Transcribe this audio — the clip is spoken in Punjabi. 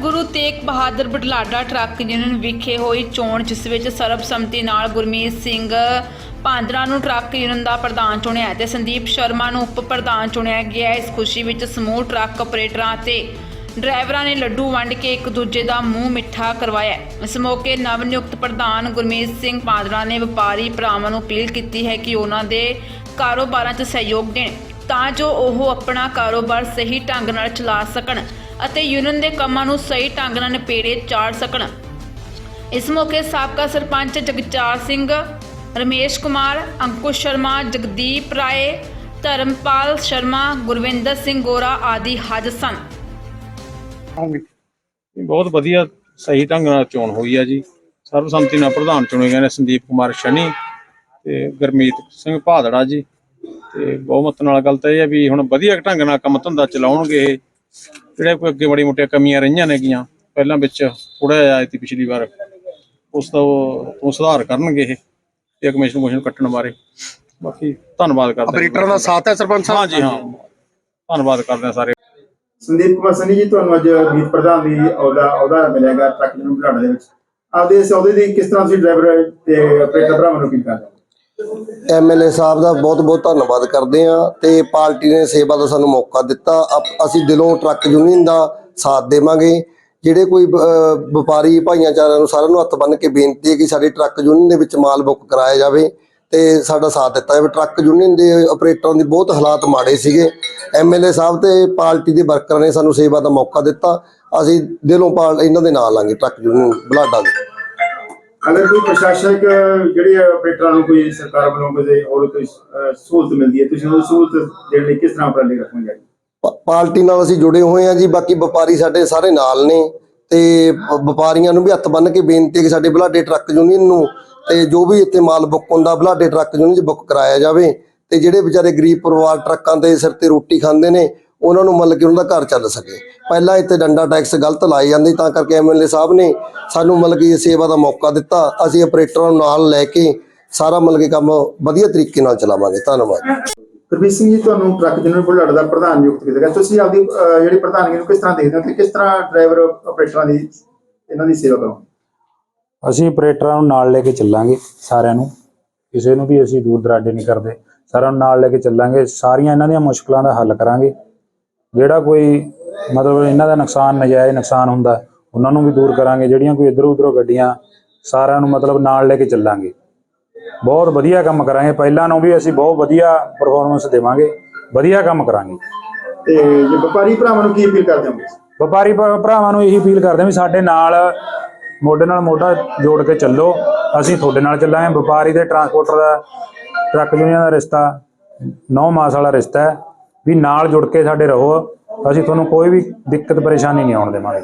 ਗੁਰੂ ਤੇਗ ਬਹਾਦਰ ਬਟਲਾਡਾ ਟਰੱਕ ਯੂਨੀਅਨ ਵਿਖੇ ਹੋਈ ਚੋਣ, ਜਿਸ ਵਿੱਚ ਸਰਬਸੰਮਤੀ ਨਾਲ ਗੁਰਮੀਤ ਸਿੰਘ ਭਾਂਦਰਾ ਨੂੰ ਟਰੱਕ ਯੂਨੀਅਨ ਦਾ ਪ੍ਰਧਾਨ ਚੁਣਿਆ ਤੇ ਸੰਦੀਪ ਸ਼ਰਮਾ ਨੂੰ ਉਪ ਪ੍ਰਧਾਨ ਚੁਣਿਆ ਗਿਆ। ਇਸ ਖੁਸ਼ੀ ਵਿੱਚ ਸਮੂਹ ਟਰੱਕ ਆਪਰੇਟਰਾਂ ਤੇ ਡਰਾਈਵਰਾਂ ਨੇ ਲੱਡੂ ਵੰਡ ਕੇ ਇੱਕ ਦੂਜੇ ਦਾ ਮੂੰਹ ਮਿੱਠਾ ਕਰਵਾਇਆ। ਇਸ ਮੌਕੇ ਨਵ ਨਿਯੁਕਤ ਪ੍ਰਧਾਨ ਗੁਰਮੀਤ ਸਿੰਘ ਭਾਂਦਰਾ ਨੇ ਵਪਾਰੀ ਭਰਾਵਾਂ ਨੂੰ ਅਪੀਲ ਕੀਤੀ ਹੈ ਕਿ ਉਹਨਾਂ ਦੇ ਕਾਰੋਬਾਰਾਂ 'ਚ ਸਹਿਯੋਗ ਦੇਣ, ਤਾਂ ਜੋ ਉਹ ਆਪਣਾ ਕਾਰੋਬਾਰ ਸਹੀ ਢੰਗ ਨਾਲ ਚਲਾ ਸਕਣ। ਅਤੇ ਯੂਨੀਅਨ ਦੇ ਕੰਮਾਂ ਨੂੰ ਸਹੀ ਢੰਗ ਨਾਲ ਨਿਪੇੜੇ ਚਾੜ ਸਕਣ। ਇਸ ਮੌਕੇ ਸਾਬਕਾ ਸਰਪੰਚ ਜਗਚਾਰ ਸਿੰਘ, ਰਮੇਸ਼ ਕੁਮਾਰ, ਅੰਕੁਸ਼ ਸ਼ਰਮਾ, ਜਗਦੀਪ ਰਾਏ, ਧਰਮਪਾਲ ਸ਼ਰਮਾ, ਗੁਰਵਿੰਦਰ ਸਿੰਘ ਗੋਰਾ ਆਦਿ ਹਾਜ਼ਰ ਸਨ। ਆਉਂਗੀ। ਬਹੁਤ ਵਧੀਆ ਸਹੀ ਢੰਗ ਨਾਲ ਚੋਣ ਹੋਈ ਆ ਜੀ। ਸਰਬਸੰਮਤੀ ਨਾਲ ਪ੍ਰਧਾਨ ਚੁਣੇ ਗਏ ਨੇ ਸੰਦੀਪ ਕੁਮਾਰ ਸ਼ਨੀ ਤੇ ਗੁਰਮੀਤ ਸਿੰਘ ਭਾਦੜਾ ਜੀ। ਤੇ ਬਹੁਮਤ ਨਾਲ ਗੱਲ ਤਾਂ ਇਹ ਹੈ ਵੀ ਹੁਣ ਵਧੀਆ ਢੰਗ ਨਾਲ ਕੰਮ ਧੰਦਾ ਚਲਾਉਣਗੇ ਜਿਹੜੇ ਕੋਈ ਅੱਗੇ ਬੜੀ ਮੋਟੀਆਂ ਕਮੀਆਂ ਰਹੀਆਂ ਨੇਗੀਆਂ ਪਹਿਲਾਂ ਵਿੱਚ ਥੋੜਾ ਜਿਹਾ ਆਈ ਸੀ ਪਿਛਲੀ ਵਾਰ ਉਸ ਤੋਂ ਤੋਂ ਸੁਧਾਰ ਕਰਨਗੇ ਇਹ ਤੇ ਕਮਿਸ਼ਨ ਕਮਿਸ਼ਨ ਕੱਟਣ ਬਾਰੇ। ਬਾਕੀ ਧੰਨਵਾਦ ਕਰਦੇ ਹਾਂ। ਆਪਰੇਟਰ ਦਾ ਸਾਥ ਹੈ ਸਰਪੰਚ ਸਾਹਿਬ? ਹਾਂ ਜੀ ਹਾਂ। ਧੰਨਵਾਦ ਕਰਦੇ ਹਾਂ ਸਾਰੇ। ਸੰਦੀਪ ਕੁਮਾਰ ਸਨੀ ਜੀ ਤੁਹਾਨੂੰ ਅੱਜ ਮੀਤ ਪ੍ਰਧਾਨ ਦੀ ਅਹੁਦਾ ਅਹੁਦਾ ਮਿਲੇਗਾ ਟਰੱਕ ਨੂੰ ਬੁਲਾਉਣ ਦੇ ਵਿੱਚ। ਆਪਦੇ ਇਸ ਅਹੁਦੇ ਦੀ ਕਿਸ ਤਰ੍ਹਾਂ ਤੁਸੀਂ ਡਰਾਈਵਰ ਤੇ ਆਪਰੇਟਰ ਭਰਾਵਾਂ ਨੂੰ ਕੀ ਕਰਦੇ ਐਮਐਲਏ ਸਾਹਿਬ ਦਾ ਬਹੁਤ ਬਹੁਤ ਧੰਨਵਾਦ ਕਰਦੇ ਆ ਤੇ ਪਾਰਟੀ ਨੇ ਸੇਵਾ ਦਾ ਸਾਨੂੰ ਮੌਕਾ ਦਿੱਤਾ। ਅਪ- ਅਸੀਂ ਦਿਲੋਂ ਟਰੱਕ ਯੂਨੀਅਨ ਦਾ ਸਾਥ ਦੇਵਾਂਗੇ। ਜਿਹੜੇ ਕੋਈ ਵਪਾਰੀ ਭਾਈਆਂਚਾਰਿਆਂ ਨੂੰ ਸਾਰਿਆਂ ਨੂੰ ਹੱਥ ਬੰਨ੍ਹ ਕੇ ਬੇਨਤੀ ਹੈ ਕਿ ਸਾਡੇ ਟਰੱਕ ਯੂਨੀਅਨ ਦੇ ਵਿੱਚ ਮਾਲ ਬੁੱਕ ਕਰਾਇਆ ਜਾਵੇ ਤੇ ਸਾਡਾ ਸਾਥ ਦਿੱਤਾ ਜਾਵੇ। ਟਰੱਕ ਯੂਨੀਅਨ ਦੇ ਆਪਰੇਟਰਾਂ ਦੀ ਬਹੁਤ ਹਾਲਾਤ ਮਾੜੇ ਸੀਗੇ। ਐਮਐਲਏ ਸਾਹਿਬ ਤੇ ਪਾਰਟੀ ਦੇ ਵਰਕਰਾਂ ਨੇ ਸਾਨੂੰ ਸੇਵਾ ਦਾ ਮੌਕਾ ਦਿੱਤਾ। ਅਸੀਂ ਦਿਲੋਂ ਪਾਲ ਇਹਨਾਂ ਦੇ ਨਾਲ ਲਾਂਗੇ ਟਰੱਕ ਯੂਨੀਅਨ ਬਲਾਡਾ ਦੇ। ਅਗਰ ਕੋਈ ਪ੍ਰਸ਼ਾਸਨਿਕ ਜਿਹੜੇ ਆਪਰੇਟਰਾਂ ਨੂੰ ਕੋਈ ਸਰਕਾਰ ਵੱਲੋਂ ਕੋਈ ਹੋਰ ਕੋਈ ਸਹੂਲਤ ਮਿਲਦੀ ਹੈ, ਤੁਸੀਂ ਉਹ ਸਹੂਲਤ ਦੇਣ ਲਈ ਕਿਸ ਤਰ੍ਹਾਂ ਉਪਰਾਲੇ ਰੱਖੋਗੇ? ਪਾਰਟੀ ਨਾਲ ਅਸੀਂ ਜੁੜੇ ਹੋਏ ਹਾਂ ਜੀ, ਬਾਕੀ ਵਪਾਰੀ ਸਾਡੇ ਸਾਰੇ ਨਾਲ ਨੇ ਤੇ ਵ- ਵਪਾਰੀਆਂ ਨੂੰ ਵੀ ਹੱਥ ਬੰਨ੍ਹ ਕੇ ਬੇਨਤੀ ਹੈ ਕਿ ਸਾਡੇ ਬਲਾਡੇ ਟਰੱਕ ਯੂਨੀਅਨ ਨੂੰ ਤੇ ਜੋ ਵੀ ਇੱਥੇ ਮਾਲ ਬੁੱਕ ਹੁੰਦਾ, ਬਲਾਡੇ ਟਰੱਕ ਯੂਨੀਅਨ 'ਚ ਬੁੱਕ ਕਰਾਇਆ ਜਾਵੇ ਤੇ ਜਿਹੜੇ ਵਿਚਾਰੇ ਗਰੀਬ ਪਰਿਵਾਰ ਟਰੱਕਾਂ ਦੇ ਸਿਰ ਤੇ ਰੋਟੀ ਖਾਂਦੇ ਨੇ ਉਹਨਾਂ ਨੂੰ ਮਤਲਬ ਕਿ ਉਹਨਾਂ ਦਾ ਘਰ ਚੱਲ ਸਕੇ। ਪਹਿਲਾਂ ਇੱਥੇ ਡੰਡਾ ਟੈਕਸ ਗਲਤ ਲਾਏ ਜਾਂਦੇ ਤਾਂ ਕਰਕੇ ਐਮਐਲਏ ਸਾਹਿਬ ਨੇ ਸਾਨੂੰ ਮਤਲਬ ਕਿ ਇਹ ਸੇਵਾ ਦਾ ਮੌਕਾ ਦਿੱਤਾ। ਅਸੀਂ ਆਪਰੇਟਰਾਂ ਨੂੰ ਨਾਲ ਲੈ ਕੇ ਸਾਰਾ ਮਤਲਬ ਕਿ ਕੰਮ ਵਧੀਆ ਤਰੀਕੇ ਨਾਲ ਚਲਾਵਾਂਗੇ। ਧੰਨਵਾਦ। ਗੁਰਬੀਰ ਸਿੰਘ ਜੀ ਤੁਹਾਨੂੰ ਟਰੱਕ ਯੂਨੀਅਨ ਬੁਲਾਉਣ ਦਾ ਪ੍ਰਧਾਨ ਨਿਯੁਕਤ ਕੀਤਾ ਗਿਆ। ਤੁਸੀਂ ਆਪਦੀ ਜਿਹੜੀ ਪ੍ਰਧਾਨਗੀ ਨੂੰ ਕਿਸ ਤਰ੍ਹਾਂ ਦੇਖਦੇ ਹੋ? ਤੇ ਕਿਸ ਤਰ੍ਹਾਂ ਡਰਾਈਵਰ ਆਪਰੇਟਰਾਂ ਦੀ ਇਹਨਾਂ ਦੀ ਸੇਵਾ ਕਰੋ ਅਸੀਂ ਆਪਰੇਟਰਾਂ ਨੂੰ ਨਾਲ ਲੈ ਕੇ ਚੱਲਾਂਗੇ ਸਾਰਿਆਂ ਨੂੰ। ਕਿਸੇ ਨੂੰ ਵੀ ਅਸੀਂ ਦੂਰ ਦਰਾਡੇ ਨਹੀਂ ਕਰਦੇ। ਸਾਰਿਆਂ ਨੂੰ ਨਾਲ ਲੈ ਕੇ ਚੱਲਾਂਗੇ। ਸਾਰੀਆਂ ਇਹਨਾਂ ਦੀਆਂ ਮੁਸ਼ਕਲਾਂ ਦਾ ਹੱਲ ਕਰਾਂਗੇ। ਜਿਹੜਾ ਕੋਈ ਮਤਲਬ ਇਹਨਾਂ ਦਾ ਨੁਕਸਾਨ ਨਜਾਇਜ਼ ਨੁਕਸਾਨ ਹੁੰਦਾ ਉਹਨਾਂ ਨੂੰ ਵੀ ਦੂਰ ਕਰਾਂਗੇ ਜਿਹੜੀਆਂ ਕੋਈ ਇਧਰੋਂ ਉਧਰੋਂ ਗੱਡੀਆਂ ਸਾਰਿਆਂ ਨੂੰ ਮਤਲਬ ਨਾਲ ਲੈ ਕੇ ਚੱਲਾਂਗੇ। ਬਹੁਤ ਵਧੀਆ ਕੰਮ ਕਰਾਂਗੇ। ਪਹਿਲਾਂ ਨੂੰ ਵੀ ਅਸੀਂ ਬਹੁਤ ਵਧੀਆ ਪਰਫਾਰਮੈਂਸ ਦੇਵਾਂਗੇ। ਵਧੀਆ ਕੰਮ ਕਰਾਂਗੇ। ਤੇ ਜੇ ਵਪਾਰੀ ਭਰਾਵਾਂ ਨੂੰ ਕੀ ਅਪੀਲ ਕਰਦੇ ਹੋ? ਵਪਾਰੀ ਭਰਾ- ਭਰਾਵਾਂ ਨੂੰ ਇਹੀ ਅਪੀਲ ਕਰਦੇ ਹਾਂ ਵੀ ਸਾਡੇ ਨਾਲ ਮੋਢੇ ਨਾਲ ਮੋਢਾ ਜੋੜ ਕੇ ਚੱਲੋ। ਅਸੀਂ ਤੁਹਾਡੇ ਨਾਲ ਚੱਲਾਂਗੇ। ਵਪਾਰੀ ਤੇ ਟਰਾਂਸਪੋਰਟਰ ਦਾ ਟਰੱਕ ਯੂਨੀਅਨ ਦਾ ਰਿਸ਼ਤਾ 9 ਮਾਸ ਵਾਲਾ ਰਿਸ਼ਤਾ ਹੈ। ਵੀ ਨਾਲ ਜੁੜ ਕੇ ਸਾਡੇ ਰਹੋ। ਅਸੀਂ ਤੁਹਾਨੂੰ ਕੋਈ ਵੀ ਦਿੱਕਤ, ਪਰੇਸ਼ਾਨੀ ਨਹੀਂ ਆਉਣ ਦੇਵਾਂਗੇ।